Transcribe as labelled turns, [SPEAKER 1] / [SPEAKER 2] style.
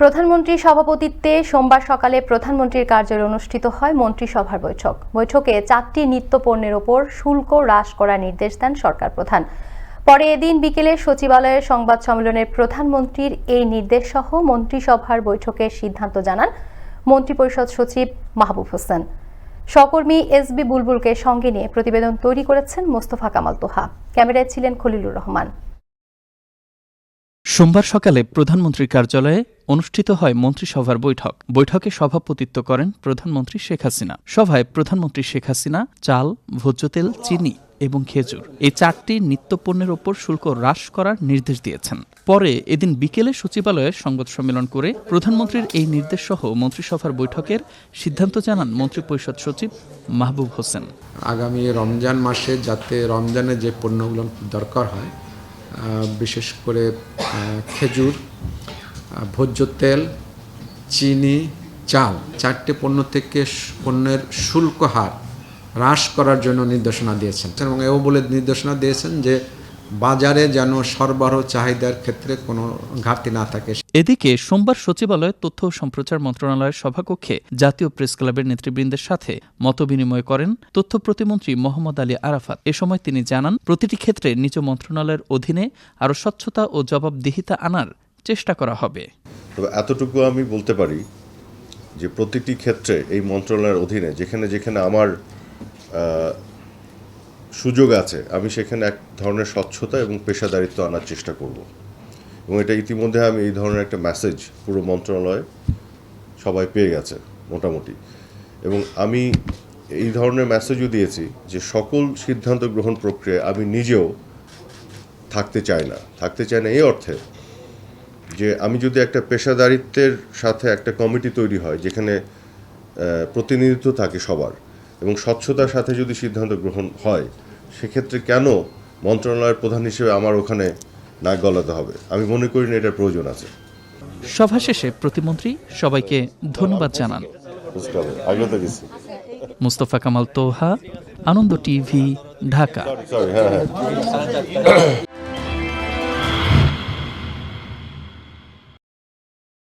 [SPEAKER 1] প্রধানমন্ত্রীর সভাপতিত্বে সোমবার সকালে প্রধানমন্ত্রীর কার্যালয়ে অনুষ্ঠিত হয় মন্ত্রিসভার বৈঠক। বৈঠকে চারটি নিত্য পণ্যের ওপর শুল্ক হ্রাস করার নির্দেশ দেন সরকার প্রধান। পরে এদিন বিকেলে সচিবালয়ের সংবাদ সম্মেলনে প্রধানমন্ত্রীর এই নির্দেশ সহ মন্ত্রিসভার বৈঠকের সিদ্ধান্ত জানান মন্ত্রিপরিষদ সচিব মাহবুব হোসেন। সহকর্মী এস বি বুলবুলকে সঙ্গে নিয়ে প্রতিবেদন তৈরি করেছেন মোস্তফা কামাল তোহা। ক্যামেরায় ছিলেন খলিলুর রহমান।
[SPEAKER 2] সোমবার সকালে প্রধানমন্ত্রীর কার্যালয়ে অনুষ্ঠিত হয় মন্ত্রিসভার বৈঠক। বৈঠকে সভাপতিত্ব করেন প্রধানমন্ত্রী শেখ হাসিনা। সভায় প্রধানমন্ত্রী শেখ হাসিনা চাল ভোজ্য তেল চিনি এবং খেজুর এই চারটি নিত্যপণ্যের ওপর শুল্ক হ্রাস করার নির্দেশ দিয়েছেন। পরে এদিন বিকেলে সচিবালয়ে সংবাদ সম্মেলন করে প্রধানমন্ত্রীর এই নির্দেশ সহ মন্ত্রিসভার বৈঠকের সিদ্ধান্ত জানান মন্ত্রিপরিষদ সচিব মাহবুব হোসেন।
[SPEAKER 3] আগামী রমজান মাসে যাতে রমজানে যে পণ্যগুলো দরকার হয় বিশেষ করে খেজুর ভোজ্য তেল, চিনি, চাল। চারটে পণ্য থেকে পণ্যের শুল্ক হার হ্রাস করার জন্য নির্দেশনা দিয়েছেন। এবং এও বলে নির্দেশনা দিয়েছেন যে বাজারে যেন সরবরাহ চাহিদার ক্ষেত্রে কোনো ঘাটতি না থাকে।
[SPEAKER 2] এদিকে সোমবার সচিবালয়ে তথ্য ও সম্প্রচার মন্ত্রণালয়ের সভাকক্ষে জাতীয় প্রেস ক্লাবের নেতৃবৃন্দের সাথে মতবিনিময় করেন তথ্য প্রতিমন্ত্রী মোহাম্মদ আলী আরাফাত। এ সময় তিনি জানান প্রতিটি ক্ষেত্রে নিজ মন্ত্রণালয়ের অধীনে আরও স্বচ্ছতা ও জবাবদিহিতা আনার চেষ্টা করা হবে।
[SPEAKER 4] তবে এতটুকু আমি বলতে পারি যে প্রতিটি ক্ষেত্রে এই মন্ত্রণালয়ের অধীনে যেখানে যেখানে আমার আহ, সুযোগ আছে, আমি সেখানে এক ধরনের স্বচ্ছতা এবং পেশাদারিত্ব আনার চেষ্টা করব। এবং এটা ইতিমধ্যে আমি এই ধরনের একটা মেসেজ পুরো মন্ত্রণালয় সবাই পেয়ে গেছে, মোটামুটি। এবং আমি এই ধরনের মেসেজও দিয়েছি যে সকল সিদ্ধান্ত গ্রহণ প্রক্রিয়ায় আমি নিজেও থাকতে চাই না। থাকতে চাই না এই অর্থে যে আমি যদি একটা পেশাদারিত্বের সাথে একটা কমিটি তৈরি হয়, যেখানে প্রতিনিধিত্ব থাকে সবার এবং স্বচ্ছতার সাথে যদি সিদ্ধান্ত গ্রহণ হয় সেক্ষেত্রে কেন মন্ত্রণালয়ের প্রধান হিসেবে আমার ওখানে নাক গলাতে হবে? আমি মনে করি না এটার প্রয়োজন আছে।
[SPEAKER 2] সভা শেষে প্রতিমন্ত্রী সবাইকে ধন্যবাদ জানান। মুস্তফা কামাল তোহা আনন্দ টিভি ঢাকা।
[SPEAKER 4] হ্যাঁ হ্যাঁ।